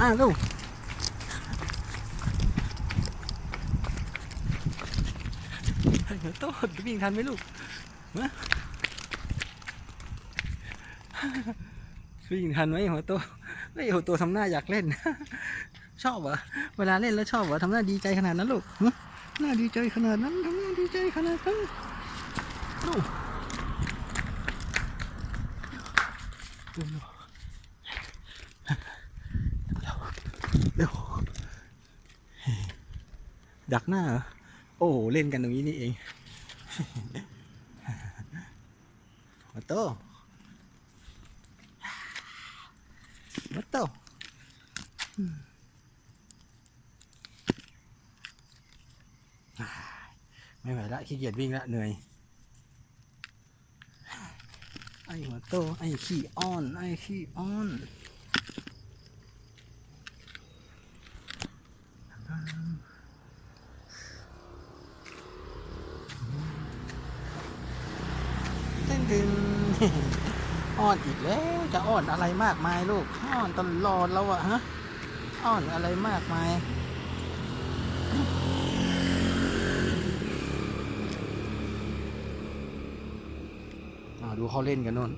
อะลูกเฮ้ยโต้วิ่งทันไหมลูกฮะวิ่งทันไหมหัวโตเฮ้ยหัวโตทำหน้าอยากเล่น ชอบเหรอเวลาเล่นแล้วชอบเหรอทำหน้าดีใจขนาดนั้นลูกหน้าดีใจขนาดนั้นทำหน้าดีใจขนาดนั้นลูกเร็วๆเร็ว ดักหน้าเหรอโอ้ เล่นกันตรงนี้นี่เองมาโตมาโตไม่ไหวละขี้เกียจวิ่งละเหนื่อย ไอ้หัวโต ไอ้ขี้อ้อน ไอ้ขี้อ้อน ตึ้งอ้อนอีกแล้วจะอ้อนอะไรมากมายลูกอ้อนตลอดแล้วอะฮะอ้อนอะไรมากมายอ่าดูเขาเล่นกันนู่น